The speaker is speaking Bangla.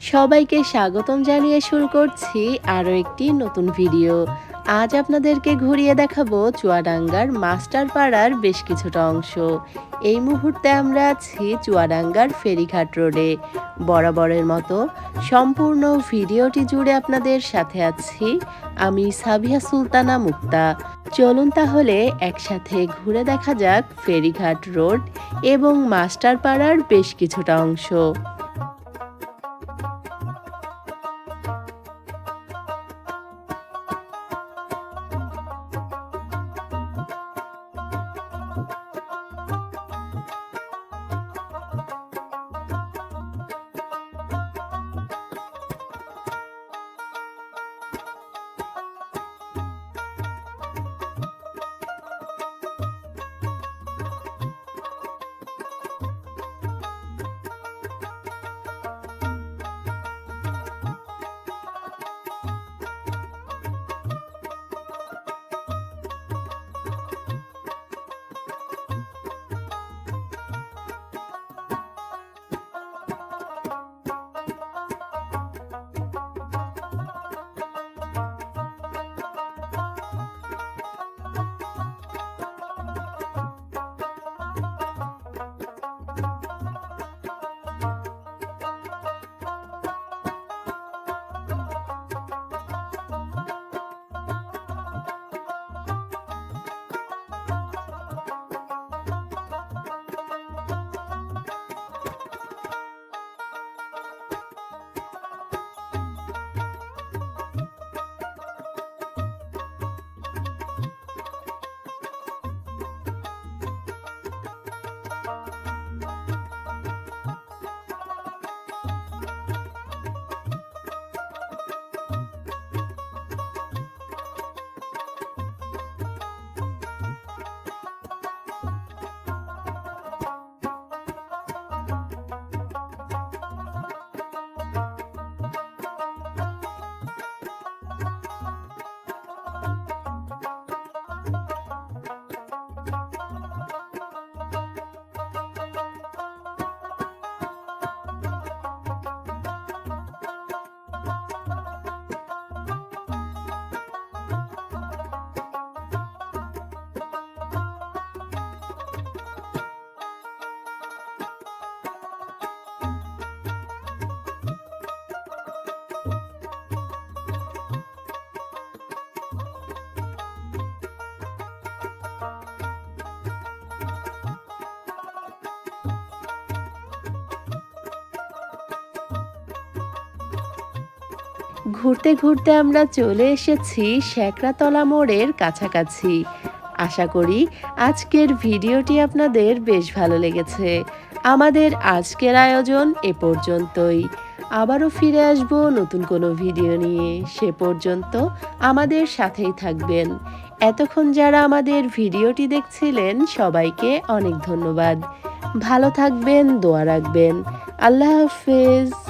সবাইকে স্বাগতম জানিয়ে শুরু করছি আরও একটি নতুন ভিডিও। আজ আপনাদেরকে ঘুরিয়ে দেখাবো চুয়াডাঙ্গার মাস্টার পাড়ার বেশ কিছুটা অংশ। এই মুহূর্তে আমরা আছি চুয়াডাঙ্গার ফেরিঘাট রোডে। বরাবরের মতো সম্পূর্ণ ভিডিওটি জুড়ে আপনাদের সাথে আছি আমি সাবিয়া সুলতানা মুক্তা। চলুন তাহলে একসাথে ঘুরে দেখা যাক ফেরিঘাট রোড এবং মাস্টার পাড়ার বেশ কিছুটা অংশ। ঘুরতে ঘুরতে আমরা চলে এসেছি শ্যাকরাতলা মোড়ের কাছাকাছি। আশা করি আজকের ভিডিওটি আপনাদের বেশ ভালো লেগেছে। আমাদের আজকের আয়োজন এ পর্যন্তই। আবারও ফিরে আসব নতুন কোনো ভিডিও নিয়ে। সে পর্যন্ত আমাদের সাথেই থাকবেন। এতক্ষণ যারা আমাদের ভিডিওটি দেখছিলেন, সবাইকে অনেক ধন্যবাদ। ভালো থাকবেন, দোয়া রাখবেন। আল্লাহ হাফেজ।